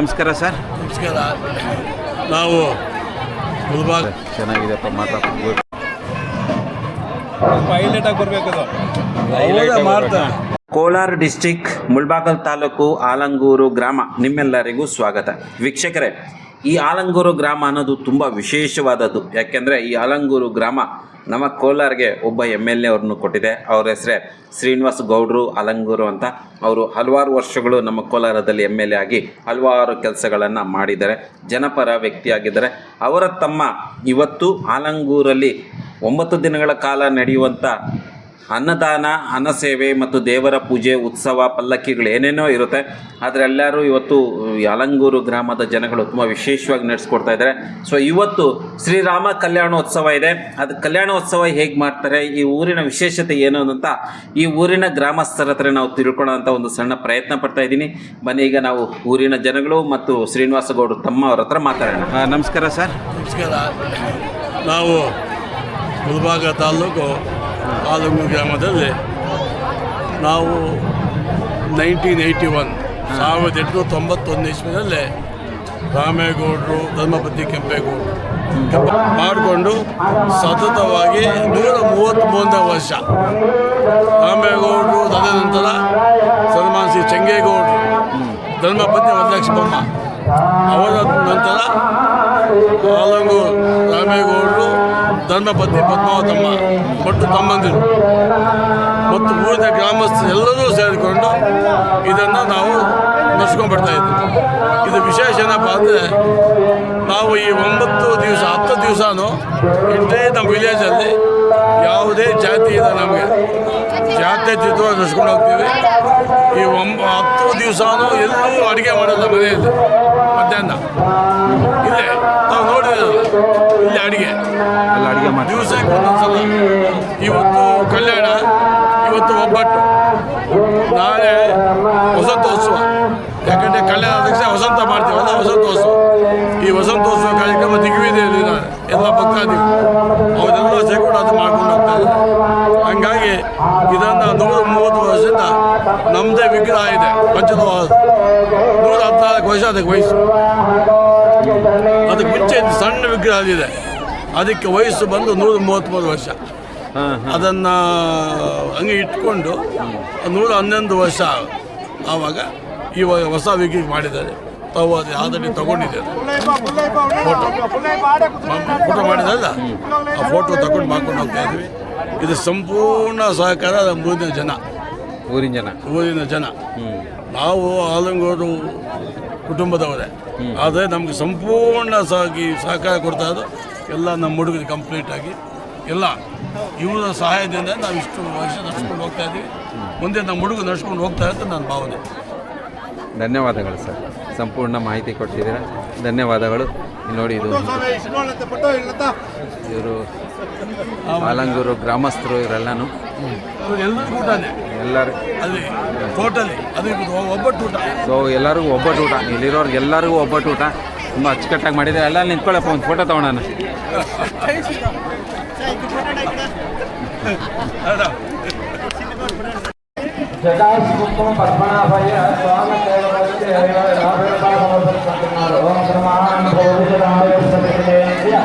ನಮಸ್ಕಾರ ಸರ್. ನಮಸ್ಕಾರ. ನಾವು ಗುಲ್ಬಾಗ್ ಚೆನ್ನಾಗಿದೆಪ್ಪ ಮಾತಾಡ್ಬೋದು ಬರ್ಬೇಕು ಮಾಡ್ತಾ ಕೋಲಾರ ಡಿಸ್ಟಿಕ್ ಮುಳ್ಬಾಗಲ್ ತಾಲೂಕು ಆಲಂಗೂರು ಗ್ರಾಮ ನಿಮ್ಮೆಲ್ಲರಿಗೂ ಸ್ವಾಗತ. ವೀಕ್ಷಕರೇ ಈ ಆಲಂಗೂರು ಗ್ರಾಮ ಅನ್ನೋದು ತುಂಬಾ ವಿಶೇಷವಾದದ್ದು. ಯಾಕೆಂದ್ರೆ ಈ ಆಲಂಗೂರು ಗ್ರಾಮ ನಮ್ಮ ಕೋಲಾರ್ಗೆ ಒಬ್ಬ ಎಂ ಎಲ್ ಎ ಅವ್ರನ್ನು ಕೊಟ್ಟಿದೆ. ಅವ್ರ ಹೆಸರೇ ಶ್ರೀನಿವಾಸ್ ಗೌಡ್ರು, ಅಲಂಗೂರು ಅಂತ ಅವರು ಹಲವಾರು ವರ್ಷಗಳು ನಮ್ಮ ಕೋಲಾರದಲ್ಲಿ ಎಂ ಎಲ್ ಎ ಆಗಿ ಹಲವಾರು ಕೆಲಸಗಳನ್ನು ಮಾಡಿದ್ದಾರೆ. ಜನಪರ ವ್ಯಕ್ತಿಯಾಗಿದ್ದಾರೆ. ಅವರ ತಮ್ಮ ಇವತ್ತು ಆಲಂಗೂರಲ್ಲಿ ಒಂಬತ್ತು ದಿನಗಳ ಕಾಲ ನಡೆಯುವಂಥ ಅನ್ನದಾನ ಅನ್ನ ಸೇವೆ ಮತ್ತು ದೇವರ ಪೂಜೆ ಉತ್ಸವ ಪಲ್ಲಕ್ಕಿಗಳು ಏನೇನೋ ಇರುತ್ತೆ. ಆದರೆ ಎಲ್ಲರೂ ಇವತ್ತು ಯಲಂಗೂರು ಗ್ರಾಮದ ಜನಗಳು ತುಂಬ ವಿಶೇಷವಾಗಿ ನಡೆಸ್ಕೊಡ್ತಾ ಇದ್ದಾರೆ. ಸೊ ಇವತ್ತು ಶ್ರೀರಾಮ ಕಲ್ಯಾಣೋತ್ಸವ ಇದೆ. ಅದು ಕಲ್ಯಾಣೋತ್ಸವ ಹೇಗೆ ಮಾಡ್ತಾರೆ ಈ ಊರಿನ ವಿಶೇಷತೆ ಏನು ಅಂತ ಈ ಊರಿನ ಗ್ರಾಮಸ್ಥರ ಹತ್ರ ನಾವು ತಿಳ್ಕೊಳ್ಳೋ ಅಂತ ಒಂದು ಸಣ್ಣ ಪ್ರಯತ್ನ ಪಡ್ತಾ ಇದ್ದೀನಿ. ಬನ್ನಿ ಈಗ ನಾವು ಊರಿನ ಜನಗಳು ಮತ್ತು ಶ್ರೀನಿವಾಸ ಗೌಡರು ತಮ್ಮ ಅವ್ರ ಹತ್ರ ಮಾತಾಡೋಣ. ನಮಸ್ಕಾರ ಸರ್. ನಮಸ್ಕಾರ. ನಾವು ಗುಲ್ಬಾಗ ತಾಲೂಕು ಆಲಂಗೂರು ಗ್ರಾಮದಲ್ಲಿ ನಾವು ನೈನ್ಟೀನ್ ಏಯ್ಟಿ ಒನ್, ಸಾವಿರದ ಎಂಟುನೂರ ತೊಂಬತ್ತೊಂದು ಇಸ್ವಿನಲ್ಲಿ ರಾಮೇಗೌಡರು ಧರ್ಮಪತಿ ಕೆಂಪೇಗೌಡರು ಕೆಂಪ ಮಾಡಿಕೊಂಡು ಸತತವಾಗಿ ನೂರ ಮೂವತ್ತ್ಮೂರನೇ ವರ್ಷ. ರಾಮೇಗೌಡರು ತದನಂತರ ಸನ್ಮಾನ್ ಶ್ರೀ ಚೆಂಗೇಗೌಡರು ಧರ್ಮಪತಿ ವರಲಕ್ಷ್ಮಮ್ಮ ಅವರ ನಂತರ ಆಲಂಗೂರು. ಧರ್ಮಪತ್ನಿ ಪದ್ಮಾವತಮ್ಮ ಮತ್ತು ತಮ್ಮಂದಿರು. ಮತ್ತು ಊರಿನ ಗ್ರಾಮಸ್ಥರು ಎಲ್ಲರೂ ಸೇರಿಕೊಂಡು ಇದನ್ನು ನಾವು ನಡೆಸ್ಕೊಂಡ್ಬಿಡ್ತಾ ಇದ್ದೀವಿ ಇದು ವಿಶೇಷ ಏನಪ್ಪ ಅಂದರೆ ನಾವು ಈ ಒಂಬತ್ತು ದಿವಸ, ಹತ್ತು ದಿವಸನೂ ಇಡೀ ನಮ್ಮ ವಿಲೇಜಲ್ಲಿ ಯಾವುದೇ ಜಾತಿ ಇದೆ ನಮಗೆ. ಜಾತ್ಯತೀತವಾಗಿ ನಡೆಸ್ಕೊಂಡು ಹೋಗ್ತೀವಿ. ಈ ಒಂಬ, ಹತ್ತು ದಿವಸನೂ ಎಲ್ಲರೂ ಅಡುಗೆ ಮಾಡೋದು ಮನೆಯಲ್ಲಿ ಮಧ್ಯಾಹ್ನ. ಇಲ್ಲೇ ನಾವು ನೋಡಿದ್ರಲ್ಲ ಇಲ್ಲಿ ಅಡುಗೆ ಎಲ್ಲ ಅಡುಗೆ ಮಾಡಿ ದಿವಸಕ್ಕೆ ಒಂದೊಂದ್ಸಲ ಇವತ್ತು ಕಲ್ಯಾಣ ಇವತ್ತು ಒಬ್ಬಟ್ಟು ನಾಳೆ ವಸಂತೋತ್ಸವ ಯಾಕಂದರೆ ಕಲ್ಯಾಣ ತಕ್ಷಣ ವಸಂತ ಮಾಡ್ತೀವಲ್ಲ ವಸಂತೋತ್ಸವ ಈ ವಸಂತೋತ್ಸವ ಕಾರ್ಯಕ್ರಮ ದಿಗ್ವಿಜಯಲ್ಲಿ ನಾನು ಎಲ್ಲ ಭಕ್ತಾದಿಗಳು ಅವರೆಲ್ಲ ಸೇರ್ಕೊಂಡು ಅದು ಮಾಡ್ಕೊಂಡು ಹೋಗ್ತಾ ಇದ್ದಾರೆ ಹಂಗಾಗಿ ಇದನ್ನು ನೂರ ಮೂವತ್ತು ವರ್ಷದಿಂದ ನಮ್ಮದೇ ವಿಗ್ರಹ ಇದೆ. ಪಂಚದ ನೂರ ಹದಿನಾಲ್ಕು ವರ್ಷ ಅದಕ್ಕೆ ವಯಸ್ಸು. ಅದಕ್ಕೆ ಮುಂಚೆ ಸಣ್ಣ ವಿಗ್ರಹ ಇದೆ. ಅದಕ್ಕೆ ವಯಸ್ಸು ಬಂದು ನೂರ ಮೂವತ್ತ್ಮೂರು ವರ್ಷ. ಅದನ್ನು ಹಂಗೆ ಇಟ್ಕೊಂಡು ನೂರ ಹನ್ನೊಂದು ವರ್ಷ ಆವಾಗ ಇವಾಗ ಹೊಸ ವಿಗ್ರಹ ಮಾಡಿದ್ದಾರೆ. ತಾವು ಅದು ಆಲ್ರೆಡಿ ತೊಗೊಂಡಿದ್ದೇನೆ ಫೋಟೋ ಫೋಟೋ ಮಾಡಿದಲ್ಲ ಆ ಫೋಟೋ ತಗೊಂಡು ಮಾಡ್ಕೊಂಡು ಹೋಗ್ತಾ ಇದ್ವಿ. ಇದು ಸಂಪೂರ್ಣ ಸಹಕಾರ ಮೂರನೇ ಜನ. ಊರಿನ ಜನ? ಊರಿನ ಜನ. ನಾವು ಆಲಂಗೂರು ಕುಟುಂಬದವರೇ. ಆದರೆ ನಮಗೆ ಸಂಪೂರ್ಣ ಸಾಗಿ ಸಹಕಾರ ಕೊಡ್ತಾ ಇದ್ದು ಎಲ್ಲ ನಮ್ಮ ಹುಡುಗರು ಕಂಪ್ಲೀಟ್ ಆಗಿ. ಎಲ್ಲ ಇವರ ಸಹಾಯದಿಂದ ನಾವು ಇಷ್ಟು ವರ್ಷ ನಡ್ಸ್ಕೊಂಡು ಹೋಗ್ತಾ ಇದ್ದೀವಿ. ಮುಂದೆ ನಮ್ಮ ಹುಡುಗ ನಡ್ಸ್ಕೊಂಡು ಹೋಗ್ತಾ ಇರುತ್ತೆ ನನ್ನ ಭಾವನೆ. ಧನ್ಯವಾದಗಳು ಸರ್. ಸಂಪೂರ್ಣ ಮಾಹಿತಿ ಕೊಟ್ಟಿದ್ದೀರಾ. ಧನ್ಯವಾದಗಳು. ನೋಡಿ ಇದು ಇವರು ಆಲಂಗೂರು ಗ್ರಾಮಸ್ಥರು ಇವರೆಲ್ಲಾನು. ಎಲ್ಲರೂ ಟೋಟಲಿ ಒಬ್ಬಟ್ಟು ಸೊ ಎಲ್ಲರಿಗೂ ಒಬ್ಬಟ್ಟು ಊಟ ಇಲ್ಲಿರೋರ್ಗೆ ಎಲ್ಲರಿಗೂ ಒಬ್ಬಟ್ಟು ಊಟ ತುಂಬ ಅಚ್ಚುಕಟ್ಟಾಗಿ ಮಾಡಿದ್ದಾರೆ. ಎಲ್ಲ ನಿಂತ್ಕೊಳ್ಳಪ್ಪ ಒಂದು ಫೋಟೋ ತೊಗೊಳೋಣ ಅಲ್ಲ జటాసుకుంకుమ పద్మనాభయ స్వామి దేవతకి రాబేటా సమర్పిస్తున్నారు ఓం ప్రమాణ భోజనాయ సతికేంద్ర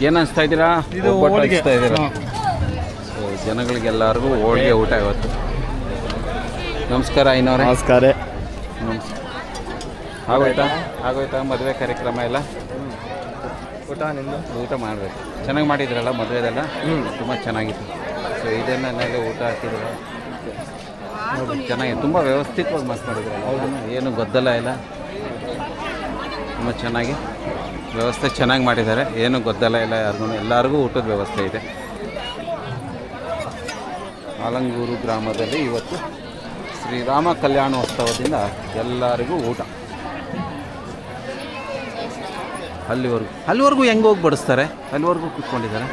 ಏನು ಅನಿಸ್ತಾ ಇದ್ದೀರಾ ಇದು ಒಬ್ಬಟ್ಟು ಹೋಳಿಗೆ. ಹಂಚ್ತಾ ಇದ್ದೀರಾ ಸೊ ಜನಗಳಿಗೆಲ್ಲರಿಗೂ ಹೋಳಿಗೆ ಊಟ ಇವತ್ತು. ನಮಸ್ಕಾರ ಐನವ್ರೆ. ನಮಸ್ಕಾರ. ನಮಸ್ಕಾರ. ಆಗೋಯ್ತಾ? ಆಗೋಯ್ತಾ? ಮದುವೆ ಕಾರ್ಯಕ್ರಮ ಎಲ್ಲ? ಊಟ ನಿಂದು? ಊಟ ಮಾಡಬೇಕು. ಚೆನ್ನಾಗಿ ಮಾಡಿದ್ರಲ್ಲ ಮದುವೆದೆಲ್ಲ? ತುಂಬ ಚೆನ್ನಾಗಿತ್ತು. ಸೊ ಇದನ್ನೆಲ್ಲ ಊಟ ಹಾಕಿದ್ರು. ಚೆನ್ನಾಗಿ ತುಂಬ ವ್ಯವಸ್ಥಿತವಾಗಿ ಮಸ್ತ್ ಮಾಡಿದ್ರಲ್ಲ ಏನು ಗದ್ದಲ ಇಲ್ಲ ತುಂಬ ಚೆನ್ನಾಗಿ ವ್ಯವಸ್ಥೆ ಚೆನ್ನಾಗಿ ಮಾಡಿದ್ದಾರೆ. ಏನು ಗದ್ದಲ ಇಲ್ಲ ಯಾರಿಗೂ ಎಲ್ಲರಿಗೂ ಊಟದ ವ್ಯವಸ್ಥೆ ಇದೆ. ಆಲಂಗೂರು ಗ್ರಾಮದಲ್ಲಿ ಇವತ್ತು ಶ್ರೀರಾಮ ಕಲ್ಯಾಣೋತ್ಸವದಿಂದ ಎಲ್ಲರಿಗೂ ಊಟ. ಅಲ್ಲಿವರೆಗೂ ಅಲ್ಲಿವರೆಗೂ ಹೆಂಗೆ ಹೋಗಿ ಬಡಿಸ್ತಾರೆ ಅಲ್ಲಿವರೆಗೂ ಕೂತ್ಕೊಂಡಿದ್ದಾರೆ.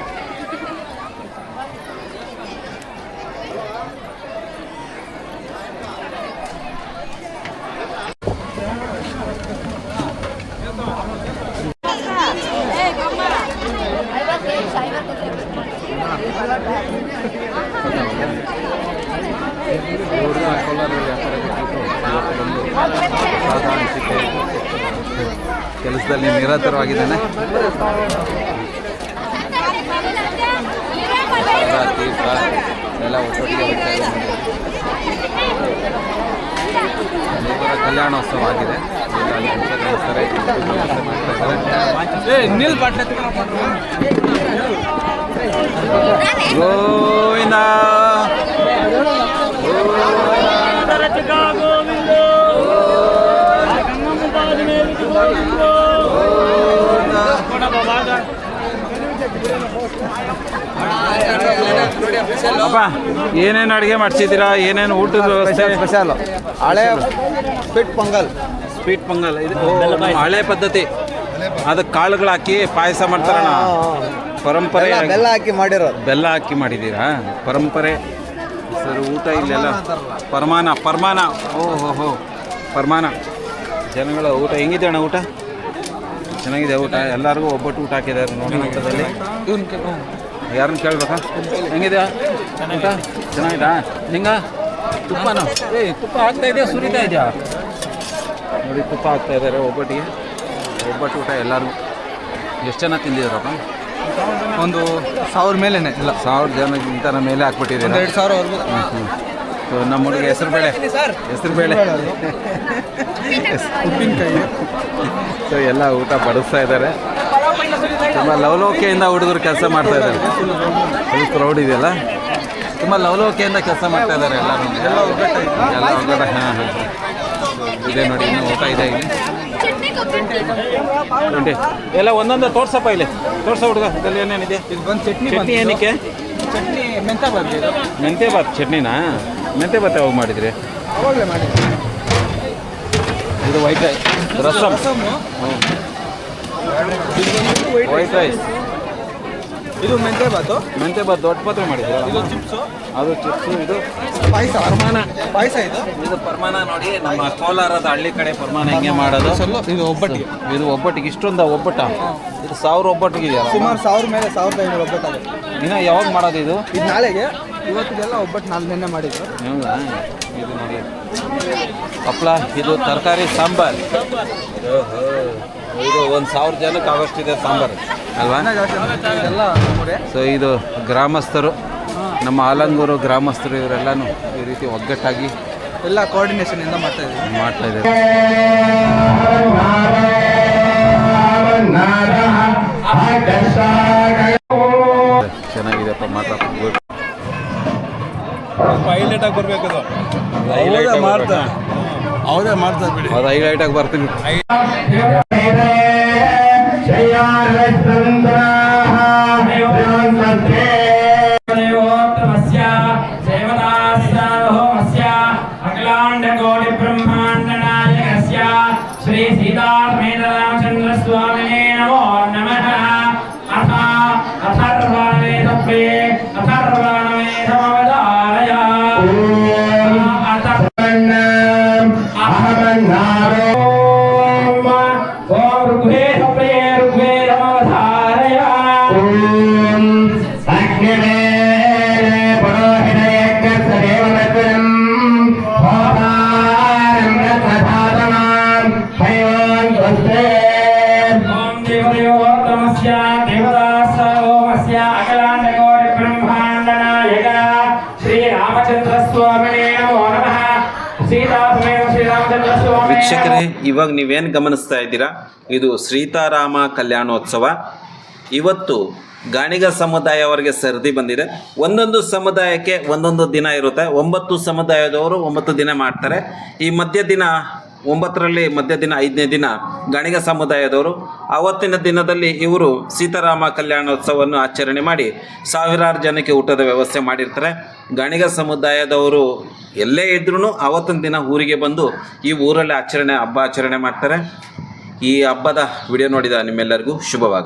ಕೆಲಸದಲ್ಲಿ ನಿರಂತರವಾಗಿದ್ದೇನೆ ಎಲ್ಲ ಕಲ್ಯಾಣೋತ್ಸವ ಆಗಿದೆ. ಮಾಡ್ತಾ ಇದ್ದಾರೆ ಗೋವಿಂದ. ಅಪ್ಪ ಏನೇನು ಅಡುಗೆ ಮಾಡಿಸಿದ್ದೀರಾ? ಏನೇನು ಊಟದ ವ್ಯವಸ್ಥೆ? ಸ್ಪೆಷಲ್ ಹಳೆ ಸ್ವೀಟ್ ಪೊಂಗಲ್. ಸ್ವೀಟ್ ಪೊಂಗಲ್. ಇದು ಹಳೆ ಪದ್ಧತಿ. ಅದಕ್ಕೆ ಕಾಳುಗಳು ಹಾಕಿ ಪಾಯಸ ಮಾಡ್ತಾರಣ್ಣ ಪರಂಪರೆ ಬೆಲ್ಲ ಬೆಲ್ಲ ಹಾಕಿ ಮಾಡಿರೋದು. ಬೆಲ್ಲ ಹಾಕಿ ಮಾಡಿದ್ದೀರಾ? ಪರಂಪರೆ. ಸರ್ ಊಟ ಇಲ್ಲೆಲ್ಲ? ಪರಮಾನ ಪರಮಾನ. ಓ ಹೋ ಹೋ. ಪರಮಾನ. ಜನಗಳ ಊಟ ಹೆಂಗಿದೆ ಅಣ್ಣ ಊಟ? ಚೆನ್ನಾಗಿದೆ ಊಟ. ಎಲ್ಲರಿಗೂ ಒಬ್ಬಟ್ಟು ಊಟ ಹಾಕಿದ್ದಾರೆ ನೋಡಿ ಊಟದಲ್ಲಿ. ಯಾರನ್ನ ಕೇಳ್ಬೇಕಾ? ಹೆಂಗಿದೆ? ಊಟ? ಚೆನ್ನಾಗಿದಾ. ಹಿಂಗ ತುಪ್ಪನ? ಏ ತುಪ್ಪ ಹಾಕ್ತಾ ಇದೆಯಾ? ಸುರಿತಾ ಇದೆಯಾ? ನೋಡಿ ತುಪ್ಪ ಹಾಕ್ತಾ ಇದ್ದಾರೆ ಒಬ್ಬಟ್ಟಿಗೆ. ಒಬ್ಬಟ್ಟು ಊಟ ಎಲ್ಲರೂ ಎಷ್ಟು ಜನ ತಿಂದಿದ್ರಪ್ಪ? ಒಂದು ಸಾವಿರ ಮೇಲೇನೆ ಇಲ್ಲ. ಸಾವಿರ ಜನಕ್ಕಿಂತ ನಮ್ಮ ಮೇಲೆ ಹಾಕ್ಬಿಟ್ಟಿದೆ ಎರಡು ಸಾವಿರವರೆಗೂ ಸೊ ನಮ್ಮ ಹುಡುಗ ಹೆಸರು ಬೇಳೆ. ಹೆಸರು ಬೇಳೆ. ಉಪ್ಪಿನಕಾಯಿ. ಸೊ ಎಲ್ಲ ಊಟ ಬಡಿಸ್ತಾ ಇದ್ದಾರೆ. ತುಂಬ ಲವಲೋಕೆಯಿಂದ ಹುಡುಗರು ಕೆಲಸ ಮಾಡ್ತಾ ಇದ್ದಾರೆ. ಫುಲ್ ಕ್ರೌಡ್ ಇದೆಯಲ್ಲ? ತುಂಬ ಲವಲೋಕೆಯಿಂದ ಕೆಲಸ ಮಾಡ್ತಾ ಇದ್ದಾರೆ ಎಲ್ಲರೂ. ಎಲ್ಲ ಒಗ್ಗಟ್ಟ ಎಲ್ಲ ಒಗ್ಗಟ್ಟು ಹಾಂ ಹಾಂ. ಇದೆ ನೋಡಿ ಇನ್ನೂ ಊಟ ಇದೆ ಇಲ್ಲಿ. ಟ್ವೆಂಟಿ ಎಲ್ಲ ಒಂದೊಂದು ತೋರ್ಸಪ್ಪ ಇಲ್ಲಿ. ತೋರ್ಸ ಹುಡುಗ ಇದೆಲ್ಲ ಏನೇನಿದೆ? ಇದು ಬಂದು ಚಟ್ನಿ. ಏನಕ್ಕೆ? ಚಟ್ನಿ ಮೆಂತೆ ಬಾತ್ ಮೆಂತೆ ಬಾತ್ ಚಟ್ನಿನಾ? ಮೆಂತೆ ಬಾತ್ ಯಾವಾಗ ಮಾಡಿದ್ರಿ? ಅವಾಗಲೇ ಮಾಡಿ ಇದು white rice. Rasam. White rice. ಇದು ಮೆಂತೆ ಬಾತು ಮೆಂತೆ ಬಾತ್ ದೊಡ್ಡ ಪಾತ್ರೆ ಮಾಡಿದ್ರು ಇದು ಚಿಪ್ಸು? ಅದು ಚಿಪ್ಸು ಇದು ಪಾಯಸ ಪರಮಾನ ಪಾಯಸ ಇದು? ಇದು ಪರಮಾನ ನೋಡಿ ನಮ್ಮ ಕೋಲಾರದ ಹಳ್ಳಿ ಕಡೆ ಪರಮಾನ ಹೆಂಗೆ ಮಾಡೋದು? ಇದು ಒಬ್ಬಟ್ಟಿಗೆ ಇದು ಒಬ್ಬಟ್ಟಿಗೆ ಇಷ್ಟೊಂದು ಒಬ್ಬಟ್ಟ. ಇದು ಸಾವಿರ ಒಬ್ಬಟ್ಟಿಗೆ ಇದೆಯಲ್ಲ ಸುಮಾರು ಸಾವಿರ ಮೇಲೆ ಸಾವಿರದ ಐನೂರು ಒಬ್ಬಟ್ಟಾಗುತ್ತೆ ಇನ್ನು ಯಾವಾಗ ಮಾಡೋದು ಇದು? ಇದು ನಾಳೆಗೆ. ಇವತ್ತಿಗೆಲ್ಲ ಒಬ್ಬಟ್ಟು ನಾಲ್ಕು ನಿನ್ನೆ ಮಾಡಿದ್ದು. ಹೌದಾ? ಇದು ನೋಡಿ. ಹಪ್ಪಳ ಇದು ತರಕಾರಿ ಸಾಂಬಾರು. ಇದು ಒಂದು ಸಾವಿರ ಜನಕ್ಕೆ ಆಗೋಷ್ಟಿದೆ ಸಾಂಬಾರು. ಅಲ್ವಾ. ಸೊ ಇದು ಗ್ರಾಮಸ್ಥರು ನಮ್ಮ ಆಲಂಗೂರು ಗ್ರಾಮಸ್ಥರು ಇವರೆಲ್ಲನೂ ಈ ರೀತಿ ಒಗ್ಗಟ್ಟಾಗಿ ಎಲ್ಲ ಕೋಆರ್ಡಿನೇಷನ್ ಇಂದ ಮಾಡ್ತಾ ಇದ್ದೀವಿ. ಮಾಡ್ತಾ ಇದ್ದೀವಿ ಚೆನ್ನಾಗಿದೆಪ್ಪ ಮಾತಾಡ್ಬೋದು ಹೈಲೈಟ್ ಆಗಿ ಬರಬೇಕು ಅದು. ಮಾಡ್ತಾ. ಅವರೇ ಮಾಡ್ತಾರೆ ಬಿಡಿ. ಹೈಲೈಟ್ ಆಗಿ ಬರ್ತೀನಿ. जया रसंतरा ವೀಕ್ಷಕರೇ, ಇವಾಗ ನೀವೇನು ಗಮನಿಸ್ತಾ ಇದ್ದೀರಾ? ಇದು ಶ್ರೀತಾರಾಮ ಕಲ್ಯಾಣೋತ್ಸವ. ಇವತ್ತು ಗಾಣಿಗ ಸಮುದಾಯವರಿಗೆ ಸರದಿ ಬಂದಿದೆ. ಒಂದೊಂದು ಸಮುದಾಯಕ್ಕೆ ಒಂದೊಂದು ದಿನ ಇರುತ್ತೆ. ಒಂಬತ್ತು ಸಮುದಾಯದವರು ಒಂಬತ್ತು ದಿನ ಮಾಡ್ತಾರೆ. ಈ ಮಧ್ಯ ದಿನ ಒಂಬತ್ತರಲ್ಲಿ ಮಧ್ಯ ದಿನ, ಐದನೇ ದಿನ ಗಣಿಗ ಸಮುದಾಯದವರು ಆವತ್ತಿನ ದಿನದಲ್ಲಿ ಇವರು ಸೀತಾರಾಮ ಕಲ್ಯಾಣೋತ್ಸವವನ್ನು ಆಚರಣೆ ಮಾಡಿ ಸಾವಿರಾರು ಜನಕ್ಕೆ ಊಟದ ವ್ಯವಸ್ಥೆ ಮಾಡಿರ್ತಾರೆ. ಗಣಿಗ ಸಮುದಾಯದವರು ಎಲ್ಲೇ ಇದ್ರೂ ಆವತ್ತಿನ ದಿನ ಊರಿಗೆ ಬಂದು ಈ ಊರಲ್ಲಿ ಆಚರಣೆ, ಹಬ್ಬ ಆಚರಣೆ ಮಾಡ್ತಾರೆ. ಈ ಹಬ್ಬದ ವಿಡಿಯೋ ನೋಡಿದ ನಿಮ್ಮೆಲ್ಲರಿಗೂ ಶುಭವಾಗಿ